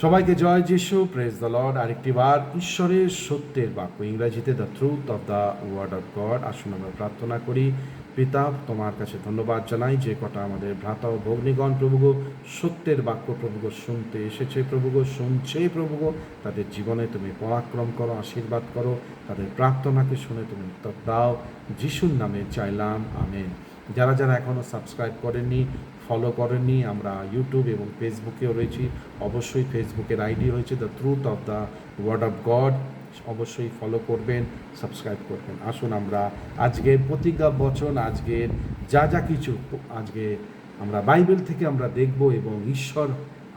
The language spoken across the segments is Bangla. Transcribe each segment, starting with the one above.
সবাইকে জয় যিশু প্রেজ দ্য লর্ড আরেকটি বার ঈশ্বরের সত্যের বাক্য ইংরাজিতে the truth of the word of God আসুন আমরা প্রার্থনা করি, পিতা, তোমার কাছে ধন্যবাদ জানাই যে কটা আমাদের ভ্রাতা ও ভগ্নীগণ প্রভুগ, সত্যের বাক্য প্রভুগ শুনতে এসেছে, প্রভুগ শুনছে, প্রভুগ, তাদের জীবনে তুমি পরাক্রম করো, আশীর্বাদ করো, তাদের প্রার্থনাকে শুনে তুমি উত্তর দাও। যিশুর নামে চাইলাম, আমেন। যারা যারা এখনও সাবস্ক্রাইব করেননি ফলো করেননি, আমরা ইউটিউব এবং ফেসবুকেও রয়েছি। অবশ্যই ফেসবুকের আইডি রয়েছে the truth of the word of God অবশ্যই ফলো করবেন সাবস্ক্রাইব করবেন। আসুন আমরা আজকের প্রতিজ্ঞা বচন, আজকের যা যা কিছু, আজকে আমরা বাইবেল থেকে আমরা দেখব এবং ঈশ্বর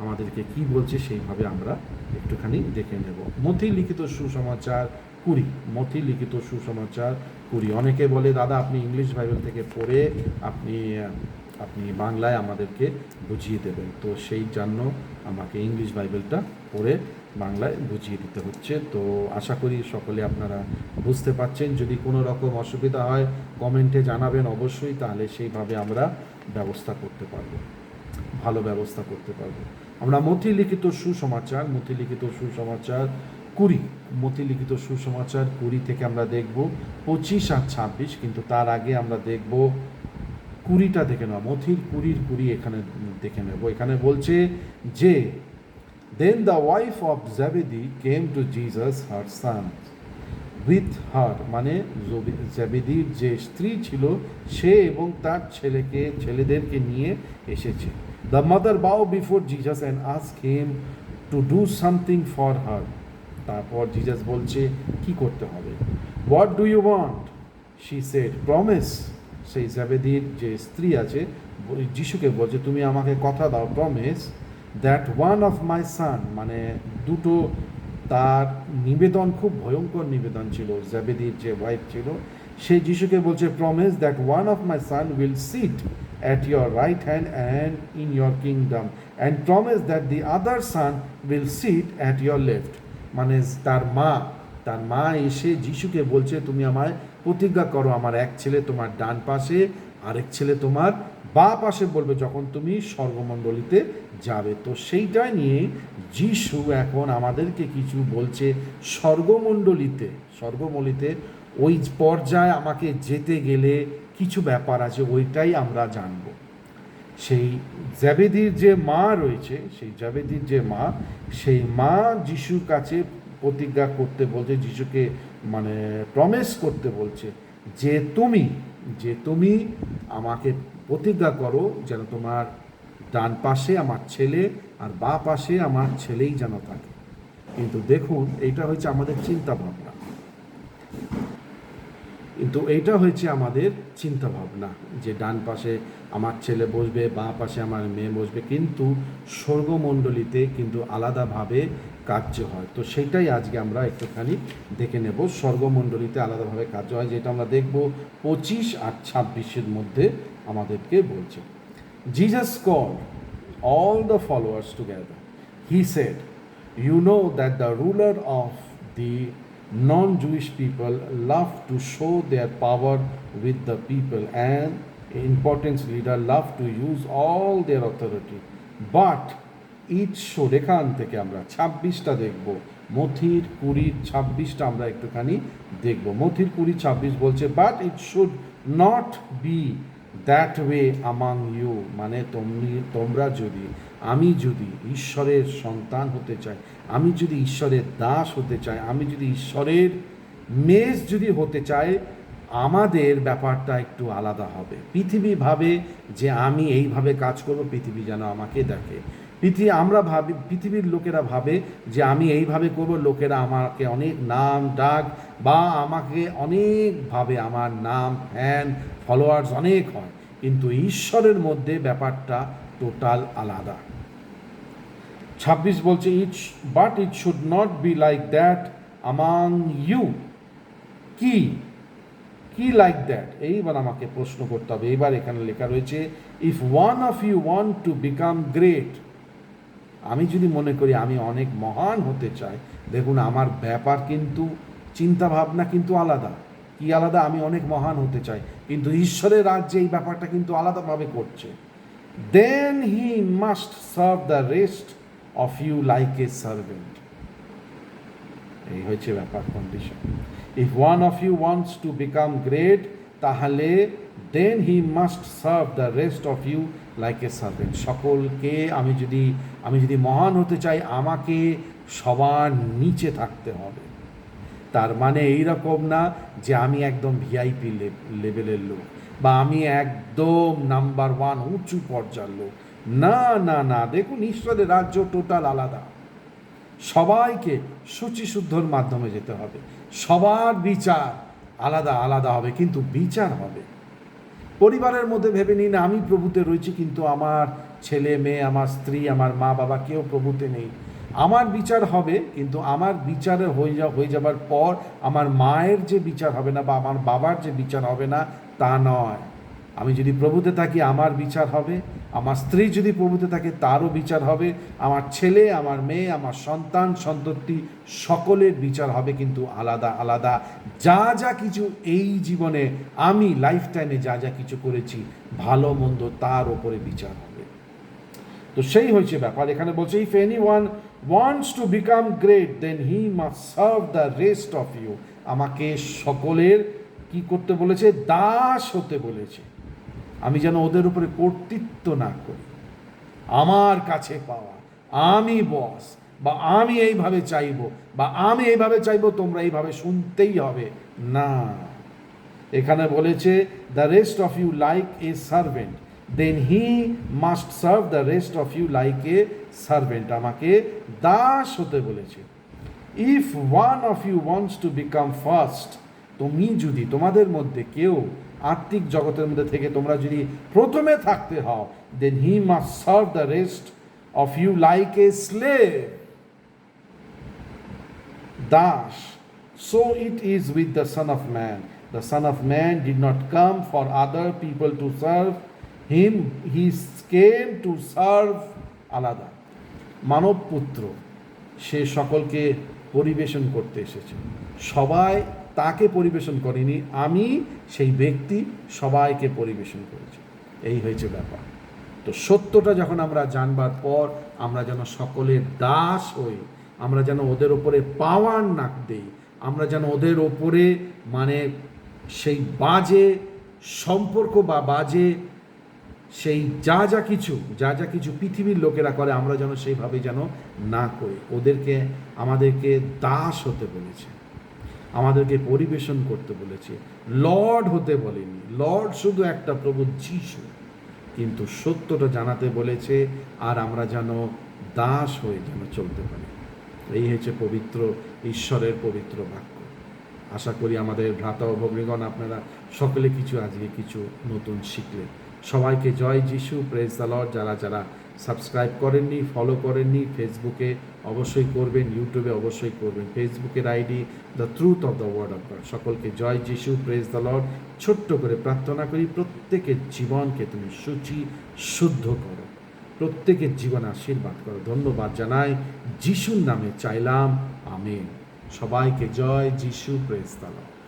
আমাদেরকে কি বলছে সেইভাবে আমরা একটুখানি দেখে নেব। মথি লিখিত সুসমাচার কুড়ি মথি লিখিত সুসমাচার কুড়ি। অনেকে বলে, দাদা, আপনি ইংলিশ বাইবেল থেকে পড়ে আপনি আপনি বাংলায় আমাদেরকে বুঝিয়ে দেবেন। তো সেই জন্য আমাকে ইংলিশ বাইবেলটা পড়ে বাংলায় বুঝিয়ে দিতে হচ্ছে। তো আশা করি সকলে আপনারা বুঝতে পারছেন। যদি কোনো রকম অসুবিধা হয় কমেন্টে জানাবেন অবশ্যই, তাহলে সেইভাবে আমরা ব্যবস্থা করতে পারব। ভালো ব্যবস্থা করতে পারব। আমরা মতি লিখিত সুসমাচার মতি লিখিত সুসমাচার কুড়ি মতি লিখিত সুসমাচার কুড়ি থেকে আমরা দেখব পঁচিশ আর ছাব্বিশ, কিন্তু তার আগে আমরা দেখব কুড়িটা দেখে নেওয়া, মথির কুড়ির কুড়ি এখানে দেখে নেব। এখানে বলছে যে then the wife of Zebedee came to Jesus her son with her মানে জাবেদির যে স্ত্রী ছিল, সে এবং তার ছেলেকে, ছেলেদেরকে নিয়ে এসেছে। The mother bow before Jesus and ask him to do something for her তারপর জিজাস বলছে, কি করতে হবে? What do you want she said promise সেই জাবেদির যে স্ত্রী আছে যিশুকে বলছে, তুমি আমাকে কথা দাও promise that one of my son মানে দুটো তার নিবেদন, খুব ভয়ঙ্কর নিবেদন ছিল। জাবেদির যে ওয়াইফ ছিল, সে যিশুকে বলছে promise that one of my son will sit at your right hand and in your kingdom and promise that the other son will sit at your left মানে তার মা তার মা এসে যিশুকে বলছে, তুমি আমায় প্রতিজ্ঞা করো, আমার এক ছেলে তোমার ডান পাশে, আরেক ছেলে তোমার বা পাশে বলবে যখন তুমি স্বর্গমণ্ডলীতে যাবে। তো সেইটা নিয়ে যিশু এখন আমাদেরকে কিছু বলছে স্বর্গমণ্ডলীতে। স্বর্গমণ্ডলীতে ওই পর্যায়ে আমাকে যেতে গেলে কিছু ব্যাপার আছে, ওইটাই আমরা জানব। সেই জাবেদির যে মা রয়েছে, সেই জাবেদির যে মা, সেই মা যিশুর কাছে প্রতিজ্ঞা করতে বলছে, যিশুকে মানে প্রমিস করতে বলছে যে তুমি যে তুমি আমাকে প্রতিজ্ঞা করো যেন তোমার ডান পাশে আমার ছেলে আর বা পাশে আমার ছেলেই যেন থাকে। কিন্তু দেখুন, এইটা হয়েছে আমাদের চিন্তা ভাবনা কিন্তু এইটা হয়েছে আমাদের চিন্তা ভাবনা যে ডান পাশে আমার ছেলে বসবে, বাঁ পাশে আমার মেয়ে বসবে। কিন্তু স্বর্গমণ্ডলীতে কিন্তু আলাদাভাবে কার্য হয়। তো সেটাই আজকে আমরা একটুখানি দেখে নেব। স্বর্গমণ্ডলীতে আলাদাভাবে কার্য হয়, যেটা আমরা দেখব পঁচিশ আর ছাব্বিশের মধ্যে আমাদেরকে বলছে। Jesus call all the followers together he said you know that the ruler of the non Jewish people love to show their power with the people and importance leader love to use all their authority but should এখান থেকে আমরা ছাব্বিশটা দেখব। মথির কুড়ির ছাব্বিশটা আমরা একটুখানি দেখব। মথির কুড়ি ছাব্বিশ বলছে but it should not be that way among you মানে তুমি তোমরা যদি, আমি যদি ঈশ্বরের সন্তান হতে চাই, আমি যদি ঈশ্বরের দাস হতে চাই, আমি যদি ঈশ্বরের মেষ যদি হতে চাই, আমাদের ব্যাপারটা একটু আলাদা হবে। পৃথিবী ভাবে যে আমি এইভাবে কাজ করব, পৃথিবী যেন আমাকে দেখে। পৃথিবী, আমরা ভাবি, পৃথিবীর লোকেরা ভাবে যে আমি এইভাবে করব, লোকেরা আমাকে অনেক নাম, ডাক বা আমাকে অনেকভাবে আমার নাম, ফ্যান, ফলোয়ার্স অনেক হয়। কিন্তু ঈশ্বরের মধ্যে ব্যাপারটা টোটাল আলাদা। ছাব্বিশ বলছে it but it should not be like that among you কি? কি লাইক দ্যাট এইবার আমাকে প্রশ্ন করতে হবে। এবার এখানে লেখা রয়েছে if one of you want to become great আমি যদি মনে করি আমি অনেক মহান হতে চাই, দেখুন আমার ব্যাপার কিন্তু চিন্তা ভাবনা কিন্তু আলাদা। কি আলাদা? আমি অনেক মহান হতে চাই, কিন্তু ঈশ্বরের রাজ্যে এই ব্যাপারটা কিন্তু আলাদাভাবে করছে। Then he must serve the rest of you like a servant এই হচ্ছে ব্যাপার condition if one of you wants to become great তাহলে then he must serve the rest of you like a সকলকে আমি যদি আমি যদি মহান হতে চাই, আমাকে সবার নিচে থাকতে হবে। তার মানে এই রকম না যে আমি একদম ভিআইপি লেভেলের লোক বা আমি একদম নাম্বার ওয়ান উঁচু পর্যায়ের লোক। না না না, দেখুন, ঈশ্বরের রাজ্য টোটাল আলাদা। সবাইকে শুচিশুদ্ধর মাধ্যমে যেতে হবে। সবার বিচার আলাদা আলাদা হবে, কিন্তু বিচার হবে। পরিবারের মধ্যে ভেবে নিন, আমি প্রভুতে রয়েছি, কিন্তু আমার ছেলে, মেয়ে, আমার স্ত্রী, আমার মা বাবা কেউ প্রভুতে নেই। আমার বিচার হবে, কিন্তু আমার বিচারে হয়ে যা হয়ে যাবার পর আমার মায়ের যে বিচার হবে না বা আমার বাবার যে বিচার হবে না, তা নয়। আমি যদি প্রভুতে থাকি, আমার বিচার হবে। আমার স্ত্রী যদি প্রভুতে থাকে, তারও বিচার হবে। আমার ছেলে, আমার মেয়ে, আমার সন্তান, সন্ততি, সকলের বিচার হবে কিন্তু আলাদা আলাদা। যা যা কিছু এই জীবনে, আমি লাইফ টাইমে যা যা কিছু করেছি, ভালো, মন্দ, তার ওপরে বিচার হবে। তো সেই হয়েছে ব্যাপার। এখানে বলছে if anyone wants to become great then he must serve the rest of you আমাকে সকলের কি করতে বলেছে? দাস হতে বলেছে। আমি যেন ওদের উপরে কর্তৃত্ব না করি। আমার কাছে পাওয়া, আমি বস, বা আমি এইভাবে চাইব, বা আমি এইভাবে চাইব, তোমরা এইভাবে শুনতেই হবে। না। এখানে বলেছে the rest of you like a servant then he must serve the rest of you like a servant আমাকে দাস হতে বলেছে। If one of you wants to become first তুমি যদি তোমাদের মধ্যে কেউ আত্মিক জগতের মধ্যে থেকে তোমরা যদি প্রথমে থাকতে হও then he must serve the rest of you like a slave Das So it is with the Son of man The Son of man did not come for other people to serve him, he came to serve আলাদা মানব পুত্র সে সকলকে পরিবেশন করতে এসেছে। সবাই তাকে পরিবেশন করিনি, আমি সেই ব্যক্তি সবাইকে পরিবেশন করেছি। এই হয়েছে ব্যাপার। তো সত্যটা যখন আমরা জানবার পর আমরা যেন সকলের দাস হই, আমরা যেন ওদের ওপরে পাওয়ার না দেই, আমরা যেন ওদের ওপরে মানে সেই বাজে সম্পর্ক বা বাজে সেই যা যা কিছু, যা যা কিছু পৃথিবীর লোকেরা করে, আমরা যেন সেইভাবে যেন না করি। ওদেরকে, আমাদেরকে দাস হতে বলেছে। আমাদেরকে পরিবেশন করতে বলেছে। লর্ড হতে বলেনি। লর্ড শুধু একটা প্রভু যিশু। কিন্তু সত্যটা জানাতে বলেছে, আর আমরা যেন দাস হয়ে যেন চলতে পারি। এই হচ্ছে পবিত্র ঈশ্বরের পবিত্র বাক্য। আশা করি আমাদের ভ্রাতা ও ভগ্নীগণ, আপনারা সকলে কিছু আজকে কিছু নতুন শিখলেন। সবাইকে জয় যিশু প্রেস দ্য লর্ড যারা যারা সাবস্ক্রাইব করেননি ফলো করেননি ফেসবুকে অবশ্যই করবেন, ইউটিউবে অবশ্যই করবেন। ফেসবুকের ID the truth of the word of God সকলকে জয় যিশু প্রেস দ্য লর্ড ছোট্ট করে প্রার্থনা করি, প্রত্যেকের জীবনকে তুমি সূচি, শুদ্ধ করো। প্রত্যেকের জীবন আশীর্বাদ করো। ধন্যবাদ জানাই, যিশুর নামে চাইলাম আমি সবাইকে জয় যিশু প্রেস দ্য লর্ড